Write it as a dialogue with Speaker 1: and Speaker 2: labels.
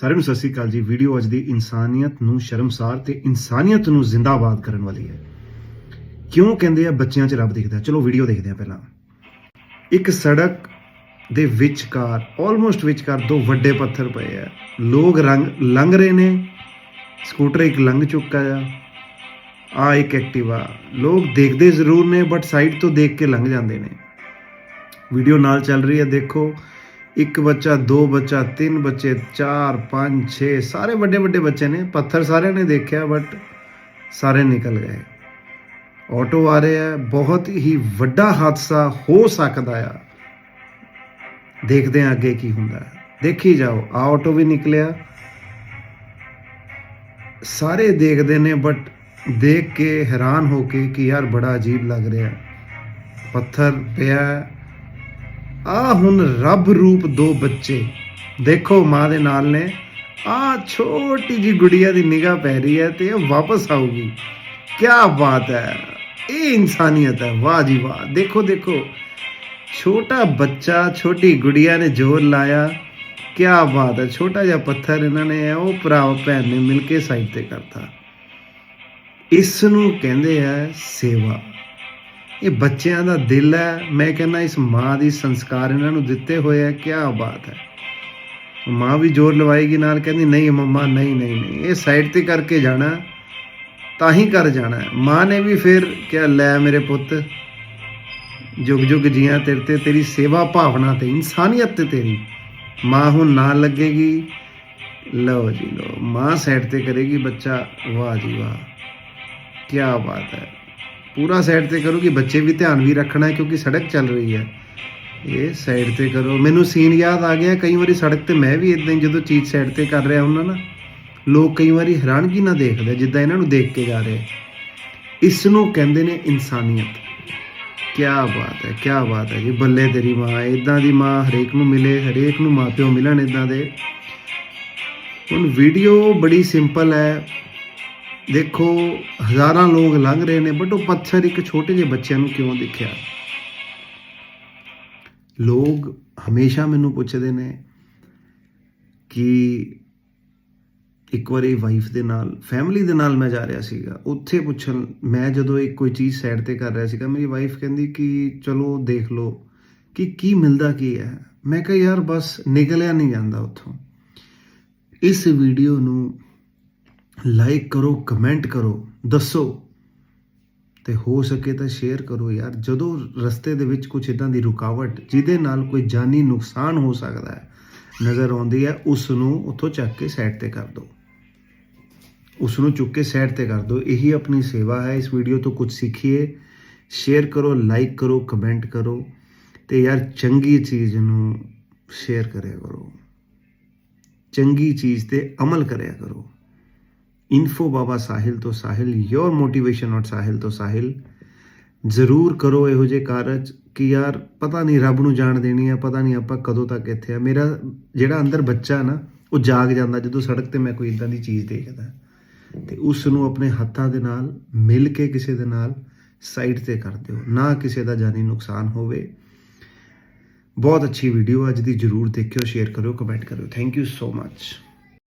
Speaker 1: ਸਾਰਿਆਂ ਨੂੰ ਸਤਿ ਸ੍ਰੀ ਅਕਾਲ ਜੀ। ਵੀਡੀਓ ਅੱਜ ਦੀ ਇਨਸਾਨੀਅਤ ਨੂੰ ਸ਼ਰਮਸਾਰ ਤੇ ਇਨਸਾਨੀਅਤ ਨੂੰ ਜ਼ਿੰਦਾਬਾਦ ਕਰਨ ਵਾਲੀ ਹੈ। ਕਿਉਂ ਕਹਿੰਦੇ ਆ? ਬੱਚਿਆਂ 'ਚ ਰੱਬ ਦਿਖਦਾ। ਚਲੋ ਵੀਡੀਓ ਦੇਖਦੇ ਆ ਪਹਿਲਾਂ। ਇੱਕ ਸੜਕ ਦੇ ਵਿਚਕਾਰ ਆਲਮੋਸਟ ਵਿਚਕਾਰ ਦੋ ਵੱਡੇ ਪੱਥਰ ਪਏ ਆ। ਲੋਕ ਰੰਗ, ਲੰਘ ਰਹੇ ਨੇ। ਸਕੂਟਰ ਇੱਕ ਲੰਘ ਚੁੱਕਾ ਆ। ਆ ਇੱਕ ਐਕਟਿਵਾ। ਲੋਕ ਦੇਖਦੇ ਜ਼ਰੂਰ ਨੇ ਬਟ ਸਾਈਡ ਤੋਂ ਦੇਖ ਕੇ ਲੰਘ ਜਾਂਦੇ ਨੇ। ਵੀਡੀਓ ਨਾਲ ਚੱਲ ਰਹੀ ਹੈ, ਦੇਖੋ। ਇੱਕ ਬੱਚਾ, ਦੋ ਬੱਚਾ, ਤਿੰਨ ਬੱਚੇ, ਚਾਰ, ਪੰਜ 6 ਸਾਰੇ ਵੱਡੇ ਵੱਡੇ ਬੱਚੇ ਨੇ। ਪੱਥਰ ਸਾਰਿਆਂ ਨੇ ਦੇਖਿਆ ਬਟ ਸਾਰੇ ਨਿਕਲ ਗਏ। ਆਟੋ ਆ ਰਿਹਾ ਹੈ, ਬਹੁਤ ਹੀ ਵੱਡਾ ਹਾਦਸਾ ਹੋ ਸਕਦਾ ਆ। ਦੇਖਦੇ ਹਾਂ ਅੱਗੇ ਕੀ ਹੁੰਦਾ ਹੈ। ਦੇਖੀ ਜਾਓ, ਆ ਆਟੋ ਵੀ ਨਿਕਲਿਆ। ਸਾਰੇ ਦੇਖਦੇ ਨੇ ਬਟ ਦੇਖ ਕੇ ਹੈਰਾਨ ਹੋ ਕੇ ਕਿ ਯਾਰ ਬੜਾ ਅਜੀਬ ਲੱਗ ਰਿਹਾ। ਪੱਥਰ ਪਿਆ ਆ ਹੁਣ ਰੱਬ ਰੂਪ ਦੋ ਬੱਚੇ। ਦੇਖੋ ਮਾਂ ਦੇ ਨਾਲ ਨੇ ਆ ਛੋਟੀ ਜੀ ਗੁੜੀਆ ਦੀ ਨਿਗਾਹ ਪੈ ਰਹੀ ਹੈ ਤੇ ਇਹ ਵਾਪਸ ਆਊਗੀ। ਕੀ ਬਾਤ ਹੈ, ਇਹ ਇਨਸਾਨੀਅਤ ਹੈ, ਵਾਹ ਜੀ ਵਾਹ। ਦੇਖੋ ਦੇਖੋ, ਛੋਟਾ ਬੱਚਾ, ਛੋਟੀ ਗੁੜੀਆ ਨੇ ਜ਼ੋਰ ਲਾਇਆ। ਕੀ ਬਾਤ ਹੈ, ਛੋਟਾ ਜਿਹਾ ਪੱਥਰ ਇਹਨਾਂ ਨੇ, ਉਹ ਭਰਾ ਭੈਣ ਨੇ ਮਿਲ ਕੇ ਸਾਈਡ ਤੇ ਕਰਤਾ। ਇਸ ਨੂੰ ਕਹਿੰਦੇ ਆ ਸੇਵਾ। ਇਹ ਬੱਚਿਆਂ ਦਾ ਦਿਲ ਹੈ। ਮੈਂ ਕਹਿੰਦਾ, ਇਸ ਮਾਂ ਦੀ ਸੰਸਕਾਰ ਇਹਨਾਂ ਨੂੰ ਦਿੱਤੇ ਹੋਏ ਆ ਕੀ ਬਾਤ ਹੈ। ਮਾਂ ਵੀ ਜ਼ੋਰ ਲਵਾਏਗੀ ਨਾਲ, ਕਹਿੰਦੀ, ਨਹੀਂ ਮੰਮਾ, ਨਹੀਂ ਨਹੀਂ ਨਹੀਂ। ਇਹ ਸਾਈਡ ਤੇ ਕਰਕੇ ਜਾਣਾ, ਤਾਂ ਹੀ ਕਰ ਜਾਣਾ ਮਾਂ ਨੇ ਵੀ ਫਿਰ ਕਿਹਾ, ਲੈ ਮੇਰੇ ਪੁੱਤ, ਜੁਗ ਜੁਗ ਜੀਆਂ ਤੇਰੇ ਤੇ ਤੇਰੀ ਸੇਵਾ ਭਾਵਨਾ ਤੇ ਇਨਸਾਨੀਅਤ ਤੇ ਤੇਰੀ ਮਾਂ ਹੁਣ ਨਾ ਲੱਗੇਗੀ। ਲਓ ਜੀ, ਲਓ, ਮਾਂ ਸਾਈਡ ਤੇ ਕਰੇਗੀ ਬੱਚਾ। ਵਾਹ ਜੀ ਵਾਹ। ਕੀ ਬਾਤ ਹੈ। ਪੂਰਾ ਸਾਈਡ ਤੇ ਕਰੋ ਕਿ ਬੱਚੇ ਵੀ ਧਿਆਨ ਵੀ ਰੱਖਣਾ ਹੈ ਕਿਉਂਕਿ ਸੜਕ ਚੱਲ ਰਹੀ ਹੈ। ਇਹ ਸਾਈਡ ਤੇ ਕਰੋ। ਮੈਨੂੰ ਸੀਨ ਯਾਦ ਆ ਗਿਆ, ਕਈ ਵਾਰੀ ਸੜਕ ਤੇ ਮੈਂ ਵੀ ਇਦਾਂ ਹੀ ਜਦੋਂ ਚੀਜ਼ ਸਾਈਡ ਤੇ ਕਰ ਰਿਹਾ ਹੁੰਦਾ ਨਾ, ਲੋਕ ਕਈ ਵਾਰੀ ਹੈਰਾਨਗੀ ਨਾਲ ਦੇਖਦੇ ਜਿੱਦਾਂ ਇਹਨਾਂ ਨੂੰ ਦੇਖ ਕੇ ਜਾ ਰਹੇ ਇਸ ਨੂੰ ਕਹਿੰਦੇ ਨੇ ਇਨਸਾਨੀਅਤ। ਕੀ ਬਾਤ ਹੈ ਕੀ ਬਾਤ ਹੈ ਜੀ, ਬੱਲੇ ਤੇਰੀ ਮਾਂ ਇਦਾਂ ਦੀ ਮਾਂ ਹਰੇਕ ਨੂੰ ਮਿਲੇ, ਹਰੇਕ ਨੂੰ ਮਾਪਿਓ ਮਿਲਣ ਇਦਾਂ ਦੇ। ਹੁਣ ਵੀਡੀਓ ਬੜੀ ਸਿੰਪਲ ਹੈ ਦੇਖੋ, ਹਜ਼ਾਰਾਂ ਲੋਕ ਲੰਘ ਰਹੇ ਨੇ ਬਟ ਉਹ ਪੱਥਰ ਇੱਕ ਛੋਟੇ ਜਿਹੇ ਬੱਚਿਆਂ ਨੂੰ ਕਿਉਂ ਦਿਖਿਆ? ਲੋਕ ਹਮੇਸ਼ਾ ਮੈਨੂੰ ਪੁੱਛਦੇ ਨੇ ਕਿ ਇੱਕ ਵਾਰੀ ਵਾਈਫ ਦੇ ਨਾਲ ਫੈਮਿਲੀ ਦੇ ਨਾਲ ਮੈਂ ਜਾ ਰਿਹਾ ਸੀਗਾ। ਉੱਥੇ ਪੁੱਛਣ, ਮੈਂ ਜਦੋਂ ਇੱਕ ਕੋਈ ਚੀਜ਼ ਸਾਈਡ ਤੇ ਕਰ ਰਿਹਾ ਸੀਗਾ, ਮੇਰੀ ਵਾਈਫ ਕਹਿੰਦੀ ਕਿ ਚਲੋ ਦੇਖ ਲਓ, ਕਿ ਕੀ ਮਿਲਦਾ, ਕੀ ਹੈ? ਮੈਂ ਕਿਹਾ, ਯਾਰ ਬਸ ਨਿਕਲਿਆ ਨਹੀਂ ਜਾਂਦਾ ਉੱਥੋਂ। ਇਸ ਵੀਡੀਓ ਨੂੰ ਲਾਈਕ ਕਰੋ ਕਮੈਂਟ ਕਰੋ, ਦੱਸੋ। ਤੇ ਹੋ ਸਕੇ ਤਾਂ ਸ਼ੇਅਰ ਕਰੋ ਯਾਰ। ਜਦੋਂ ਰਸਤੇ ਦੇ ਵਿੱਚ ਕੁਝ ਇਦਾਂ ਦੀ ਰੁਕਾਵਟ, ਜਿਹਦੇ ਨਾਲ ਕੋਈ ਜਾਨੀ ਨੁਕਸਾਨ ਹੋ ਸਕਦਾ ਹੈ, ਨਜ਼ਰ ਆਉਂਦੀ ਹੈ ਉਸ ਨੂੰ ਉੱਥੋਂ ਚੱਕ ਕੇ ਸਾਈਡ ਤੇ ਕਰ ਦਿਓ। ਉਸ ਨੂੰ ਚੁੱਕ ਕੇ ਸਾਈਡ ਤੇ ਕਰ ਦਿਓ। ਇਹੀ ਆਪਣੀ ਸੇਵਾ ਹੈ। ਇਸ ਵੀਡੀਓ ਤੋਂ ਕੁਝ ਸਿੱਖੀਏ। ਸ਼ੇਅਰ ਕਰੋ ਲਾਈਕ ਕਰੋ ਕਮੈਂਟ ਕਰੋ। ਤੇ ਯਾਰ ਚੰਗੀ ਚੀਜ਼ ਨੂੰ ਸ਼ੇਅਰ ਕਰਿਆ ਕਰੋ। ਚੰਗੀ ਚੀਜ਼ ਤੇ ਅਮਲ ਕਰਿਆ ਕਰੋ। ਇਨਫੋ ਬਾਬਾ ਸਾਹਿਲ ਤੋਂ ਸਾਹਿਲ ਯੋਰ ਮੋਟੀਵੇਸ਼ਨ ਔਰ ਸਾਹਿਲ ਤੋਂ ਸਾਹਿਲ ਜ਼ਰੂਰ ਕਰੋ ਇਹੋ ਜਿਹੇ ਕਾਰਜ ਕਿ ਯਾਰ ਪਤਾ ਨਹੀਂ ਰੱਬ ਨੂੰ ਜਾਣ ਦੇਣੀ ਆ, ਪਤਾ ਨਹੀਂ ਆਪਾਂ ਕਦੋਂ ਤੱਕ ਇੱਥੇ ਆ। ਮੇਰਾ ਜਿਹੜਾ ਅੰਦਰ ਬੱਚਾ ਨਾ, ਉਹ ਜਾਗ ਜਾਂਦਾ ਜਦੋਂ ਸੜਕ ਤੇ ਮੈਂ ਕੋਈ ਇਦਾਂ ਦੀ ਚੀਜ਼ ਦੇਖਦਾ। ਤੇ ਉਸ ਨੂੰ ਆਪਣੇ ਹੱਥਾਂ ਦੇ ਨਾਲ, ਮਿਲ ਕੇ ਕਿਸੇ ਦੇ ਨਾਲ ਸਾਈਡ ਤੇ ਕਰ ਦਿਓ। ਨਾ ਕਿਸੇ ਦਾ ਜਾਨੀ ਨੁਕਸਾਨ ਹੋਵੇ। ਬਹੁਤ ਅੱਛੀ ਵੀਡੀਓ ਅੱਜ ਦੀ ਜਰੂਰ ਦੇਖਿਓ ਸ਼ੇਅਰ ਕਰਿਓ ਕਮੈਂਟ ਕਰਿਓ। Thank you so much